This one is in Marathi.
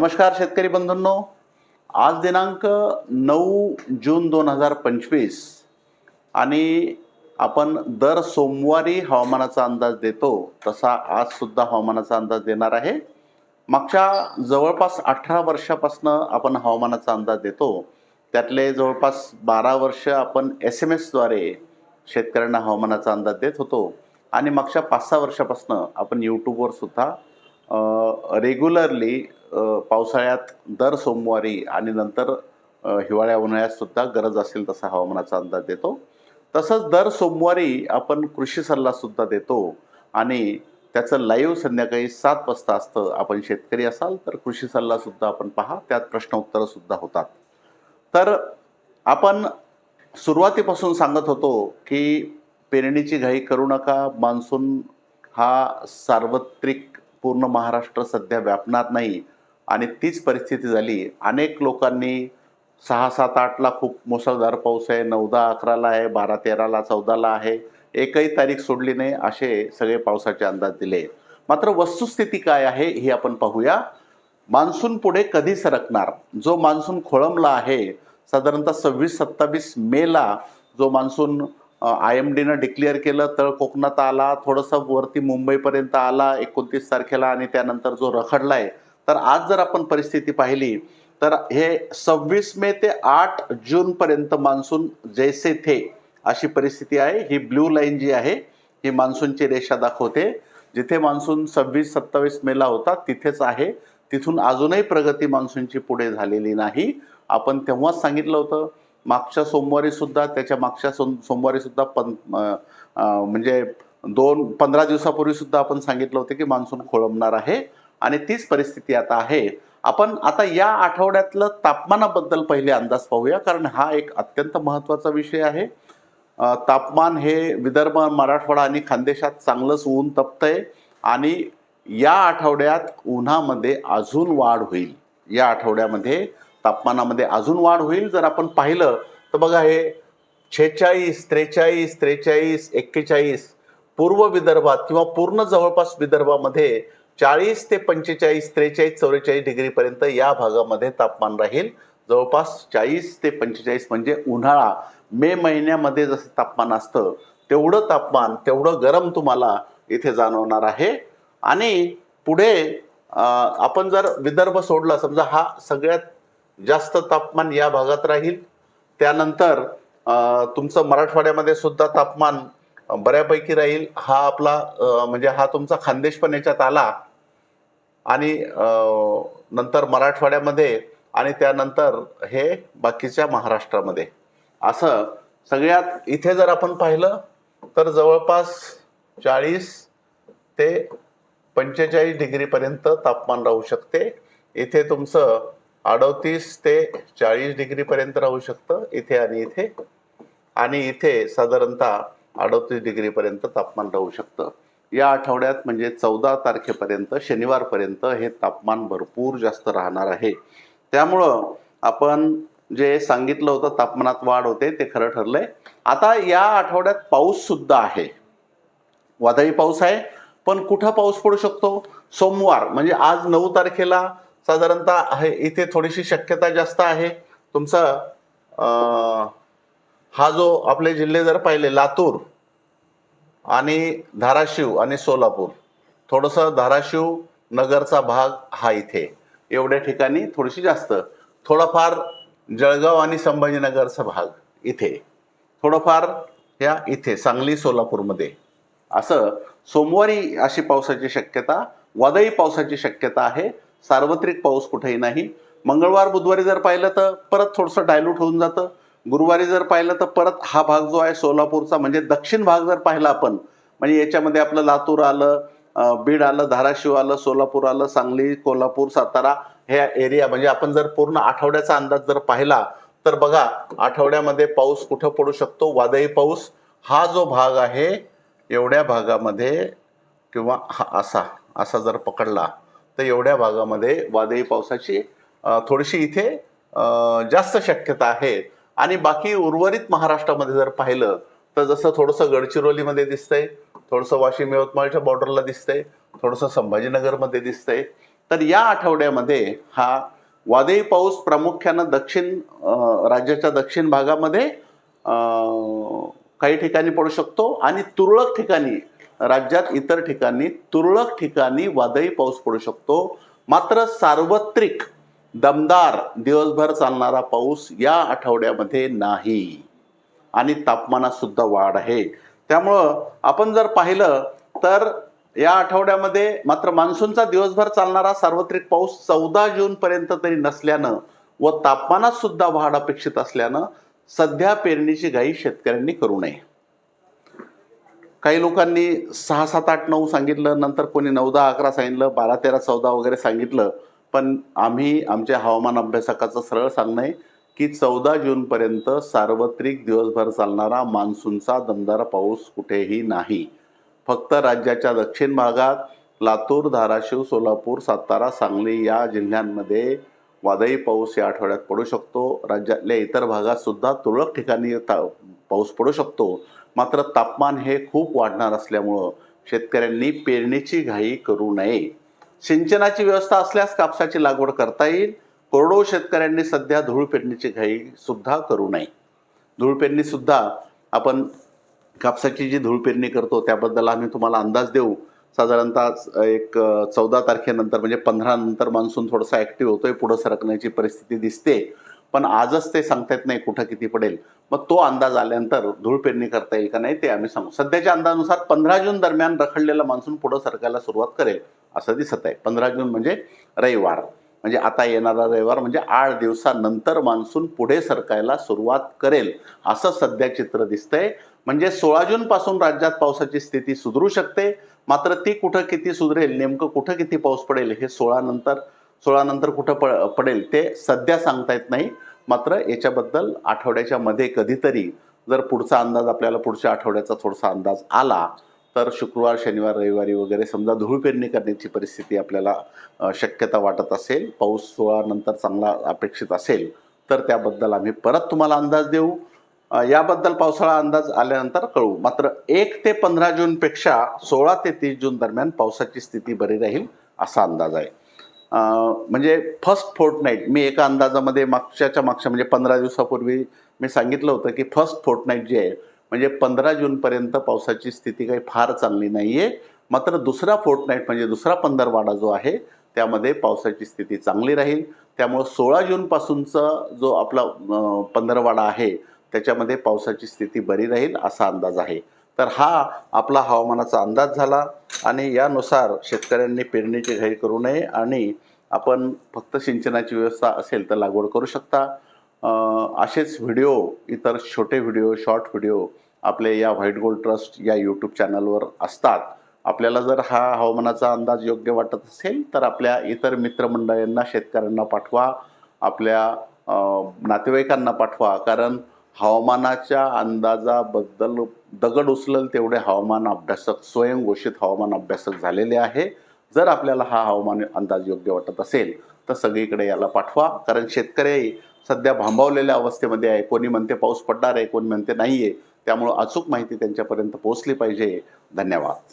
नमस्कार शेतकरी बंधूंनो. आज दिनांक नऊ जून दोन हजार पंचवीस आणि आपण दर सोमवारी हवामानाचा अंदाज देतो तसा आजसुद्धा हवामानाचा अंदाज देणार आहे. मागच्या जवळपास अठरा वर्षापासनं आपण हवामानाचा अंदाज देतो. त्यातले जवळपास बारा वर्ष आपण एस एम एसद्वारे शेतकऱ्यांना हवामानाचा अंदाज देत होतो. आणि मागच्या पाच सहा वर्षापासनं आपण यूट्यूबवर सुद्धा रेग्युलरली पावसाळ्यात दर सोमवारी आणि नंतर हिवाळ्या उन्हाळ्यात सुद्धा गरज असेल तसा हवामानाचा अंदाज देतो. तसंच दर सोमवारी आपण कृषी सल्ला सुद्धा देतो आणि त्याचं लाईव्ह संध्याकाळी सात वाजता असतं. आपण शेतकरी असाल तर कृषी सल्ला सुद्धा आपण पहा त्यात प्रश्न उत्तरं सुद्धा होतात. तर आपण सुरुवातीपासून सांगत होतो की पेरणीची घाई करू नका. मान्सून हा सार्वत्रिक पूर्ण महाराष्ट्र सध्या व्यापणार नाही. आणि तीच परिस्थिती झाली. अनेक लोकांनी सहा सात आठला खूप मुसळधार पाऊस आहे. नऊदा अकराला आहे बारा तेराला चौदाला आहे. एकही तारीख सोडली नाही असे सगळे पावसाचे अंदाज दिले. मात्र वस्तुस्थिती काय आहे ही आपण पाहूया. मान्सून पुढे कधी सरकणार? जो मान्सून खोळंबला आहे साधारणतः सव्वीस सत्तावीस मेला जो मान्सून आय एम डीनं डिक्लेअर केलं तळ कोकणात आला थोडंसं वरती मुंबईपर्यंत आला एकोणतीस तारखेला आणि त्यानंतर जो रखडला आहे तर आज जर आपण परिस्थिती पाहिली तर हे सव्वीस मे ते आठ जूनपर्यंत मान्सून जैसे थे अशी परिस्थिती आहे. ही ब्ल्यू लाईन जी आहे ही मान्सूनची रेषा दाखवते. जिथे मान्सून सव्वीस सत्तावीस मेला होता तिथेच आहे. तिथून अजूनही प्रगती मान्सूनची पुढे झालेली नाही. आपण तेव्हाच सांगितलं होतं मागच्या सोमवारी सुद्धा त्याच्या मागच्या सोम सोमवारी सुद्धा पं म्हणजे दोन पंधरा दिवसापूर्वी सुद्धा आपण सांगितलं होतं की मान्सून खोळंबणार आहे. आणि तीच परिस्थिती आता आहे. आपण आता या आठवड्यातलं तापमानाबद्दल पहिले अंदाज पाहूया कारण हा एक अत्यंत महत्त्वाचा विषय आहे. तापमान हे विदर्भ मराठवाडा आणि खानदेशात चांगलंच ऊन तपतंय आणि या आठवड्यात उन्हामध्ये अजून वाढ होईल. या आठवड्यामध्ये तापमानामध्ये अजून वाढ होईल. जर आपण पाहिलं तर बघा हे छेचाळीस त्रेचाळीस त्रेचाळीस एक्केचाळीस पूर्व विदर्भात किंवा पूर्ण जवळपास विदर्भामध्ये चाळीस ते पंचेचाळीस त्रेचाळीस चौवेचाळीस डिग्रीपर्यंत या भागामध्ये तापमान राहील. जवळपास चाळीस ते पंचेचाळीस म्हणजे उन्हाळा. मे महिन्यामध्ये जसं तापमान असतं तेवढं तापमान तेवढं गरम तुम्हाला इथे जाणवणार आहे. आणि पुढे आपण जर विदर्भ सोडला समजा हा सगळ्यात जास्त तापमान या भागात राहील. त्यानंतर तुमचं मराठवाड्यामध्ये सुद्धा तापमान बऱ्यापैकी राहील. हा आपला म्हणजे हा तुमचा खानदेश पण याच्यात आला. आणि नंतर मराठवाड्यामध्ये आणि त्यानंतर हे बाकीच्या महाराष्ट्रामध्ये. असं सगळ्यात इथे जर आपण पाहिलं तर जवळपास चाळीस ते पंचेचाळीस डिग्रीपर्यंत तापमान राहू शकते. इथे तुमचं अडतीस ते चाळीस डिग्रीपर्यंत राहू शकतं इथे आणि इथे. आणि इथे साधारणतः अडतीस डिग्रीपर्यंत तापमान राहू शकतं. या आठवड्यात म्हणजे चौदा तारखेपर्यंत शनिवारपर्यंत हे तापमान भरपूर जास्त राहणार आहे. त्यामुळं आपण जे सांगितलं होतं तापमानात वाढ होते ते खरं ठरलंय. आता या आठवड्यात पाऊस सुद्धा आहे. वादळी पाऊस आहे पण कुठं पाऊस पडू शकतो? सोमवार म्हणजे आज नऊ तारखेला साधारणतः आहे इथे थोडीशी शक्यता जास्त आहे. तुमचा हा जो आपले जिल्हे जर पाहिले लातूर आणि धाराशिव आणि सोलापूर. थोडंसं धाराशिव नगरचा भाग हा इथे. एवढ्या ठिकाणी थोडीशी जास्त. थोडाफार जळगाव आणि संभाजीनगरचा भाग इथे. थोडंफार ह्या इथे सांगली सोलापूरमध्ये. असं सोमवारी अशी पावसाची शक्यता वादळी पावसाची शक्यता आहे. सार्वत्रिक पाऊस कुठेही नाही. मंगळवार बुधवारी जर पाहिलं तर परत थोडंसं डायल्यूट होऊन जातं. गुरुवारी जर पाहिलं तर परत हा भाग जो आहे सोलापूरचा म्हणजे दक्षिण भाग जर पाहिला आपण म्हणजे याच्यामध्ये आपलं लातूर आलं बीड आलं धाराशिव आलं सोलापूर आलं सांगली कोल्हापूर सातारा हे एरिया म्हणजे आपण जर पूर्ण आठवड्याचा अंदाज जर पाहिला तर बघा आठवड्यामध्ये पाऊस कुठं पडू शकतो? वादळी पाऊस हा जो भाग आहे एवढ्या भागामध्ये किंवा हा असा असा जर पकडला तर एवढ्या भागामध्ये वादळी पावसाची थोडीशी इथे जास्त शक्यता आहे. आणि बाकी उर्वरित महाराष्ट्रामध्ये जर पाहिलं तर जसं थोडंसं गडचिरोलीमध्ये दिसतंय थोडंसं वाशिम यवतमाळच्या बॉर्डरला दिसतंय थोडंसं संभाजीनगरमध्ये दिसतंय तर या आठवड्यामध्ये हा वादळी पाऊस प्रामुख्यानं दक्षिण राज्याच्या दक्षिण भागामध्ये काही ठिकाणी पडू शकतो आणि तुरळक ठिकाणी राज्यात इतर ठिकाणी तुरळक ठिकाणी वादळी पाऊस पडू शकतो. मात्र सार्वत्रिक दमदार दिवसभर चालणारा पाऊस या आठवड्यामध्ये नाही. आणि तापमानात सुद्धा वाढ आहे. त्यामुळं आपण जर पाहिलं तर या आठवड्यामध्ये मात्र मान्सूनचा दिवसभर चालणारा सार्वत्रिक पाऊस चौदा जून पर्यंत तरी नसल्यानं व तापमानात सुद्धा वाढ अपेक्षित असल्यानं सध्या पेरणीची घाई शेतकऱ्यांनी करू नये. काही लोकांनी सहा सात आठ नऊ सांगितलं नंतर कोणी नऊ दहा अकरा सांगितलं बारा तेरा चौदा वगैरे सांगितलं पण आम्ही आमच्या हवामान अभ्यासकाचं सरळ सांगणं आहे की चौदा जूनपर्यंत सार्वत्रिक दिवसभर चालणारा मान्सूनचा दमदार पाऊस कुठेही नाही. फक्त राज्याच्या दक्षिण भागात लातूर धाराशिव सोलापूर सातारा सांगली या जिल्ह्यांमध्ये वादळी पाऊस या आठवड्यात पडू शकतो. राज्यातल्या इतर भागात सुद्धा तुरळक ठिकाणी ता पाऊस पडू शकतो. मात्र तापमान हे खूप वाढणार असल्यामुळं शेतकऱ्यांनी पेरणीची घाई करू नये. सिंचनाची व्यवस्था असल्यास कापसाची लागवड करता येईल. कोरडो शेतकऱ्यांनी सध्या धूळ पेरणीची घाई सुद्धा करू नये. धूळ पेरणी सुद्धा आपण कापसाची जी धूळ पेरणी करतो त्याबद्दल आम्ही तुम्हाला अंदाज देऊ. साधारणतः एक चौदा तारखेनंतर म्हणजे पंधरा नंतर मान्सून थोडासा ऍक्टिव्ह होतोय पुढं सरकण्याची परिस्थिती दिसते. पण आजच ते सांगता येत नाही कुठं किती पडेल. मग तो अंदाज आल्यानंतर धूळ पेरणी करता येईल का नाही ते आम्ही सांगू. सध्याच्या अंदाजानुसार पंधरा जून दरम्यान रखडलेला मान्सून पुढं सरकायला सुरुवात करेल. असं दिसत आहे. पंधरा जून म्हणजे रविवार. म्हणजे आता येणारा रविवार म्हणजे आठ दिवसानंतर मान्सून पुढे सरकायला सुरुवात करेल असं सध्या चित्र दिसतंय. म्हणजे सोळा जूनपासून राज्यात पावसाची स्थिती सुधरू शकते. मात्र ती कुठं किती सुधरेल नेमकं कुठं किती पाऊस पडेल हे सोळा नंतर सोळा नंतर कुठं प पडेल ते सध्या सांगता येत नाही. मात्र याच्याबद्दल आठवड्याच्या मध्ये कधीतरी जर पुढचा अंदाज आपल्याला पुढच्या आठवड्याचा थोडासा अंदाज आला तर शुक्रवार शनिवार रविवारी वगैरे समजा धूळ पेरणी करण्याची परिस्थिती आपल्याला शक्यता वाटत असेल पाऊस सोळानंतर चांगला अपेक्षित असेल तर त्याबद्दल आम्ही परत तुम्हाला अंदाज देऊ. याबद्दल पावसाळा अंदाज आल्यानंतर कळू मात्र एक ते पंधरा जूनपेक्षा सोळा ते तीस जून दरम्यान पावसाची स्थिती बरी राहील असा अंदाज आहे. म्हणजे फर्स्ट फोर्ट नाईट मी एका अंदाजामध्ये मागच्याच्या मागच्या म्हणजे पंधरा दिवसापूर्वी मी सांगितलं होतं की फर्स्ट फोर्ट नाईट जे आहे म्हणजे पंधरा जूनपर्यंत पावसाची स्थिती काही फार चांगली नाही आहे मात्र दुसरा फोर्ट नाईट म्हणजे दुसरा पंधरवाडा जो आहे त्यामध्ये पावसाची स्थिती चांगली राहील. त्यामुळं सोळा जूनपासूनचा जो आपला पंधरवाडा आहे त्याच्यामध्ये पावसाची स्थिती बरी राहील असा अंदाज आहे. तर हा आपला हवामानाचा अंदाज झाला आणि यानुसार शेतकऱ्यांनी पेरणीची घाई करू नये आणि आपण फक्त सिंचनाची व्यवस्था असेल तर लागवड करू शकता. असेच व्हिडिओ इतर छोटे व्हिडिओ शॉर्ट व्हिडिओ आपले या व्हाईट गोल्ड ट्रस्ट या यूट्यूब चॅनलवर असतात. आपल्याला जर हा हवामानाचा अंदाज योग्य वाटत असेल तर आपल्या इतर मित्रमंडळींना शेतकऱ्यांना पाठवा आपल्या नातेवाईकांना पाठवा. कारण हवामानाच्या अंदाजाबद्दल दगड उचलल तेवढे हवामान अभ्यासक स्वयंघोषित हवामान अभ्यासक झालेले आहे. जर आपल्याला हा हवामान अंदाज योग्य वाटत असेल तर सगळीकडे याला पाठवा. कारण शेतकरी सध्या भांबावलेल्या अवस्थेमध्ये आहे. कोणी म्हणते पाऊस पडणार आहे कोणी म्हणते नाही आहे त्यामुळं अचूक माहिती त्यांच्यापर्यंत पोहोचली पाहिजे. धन्यवाद.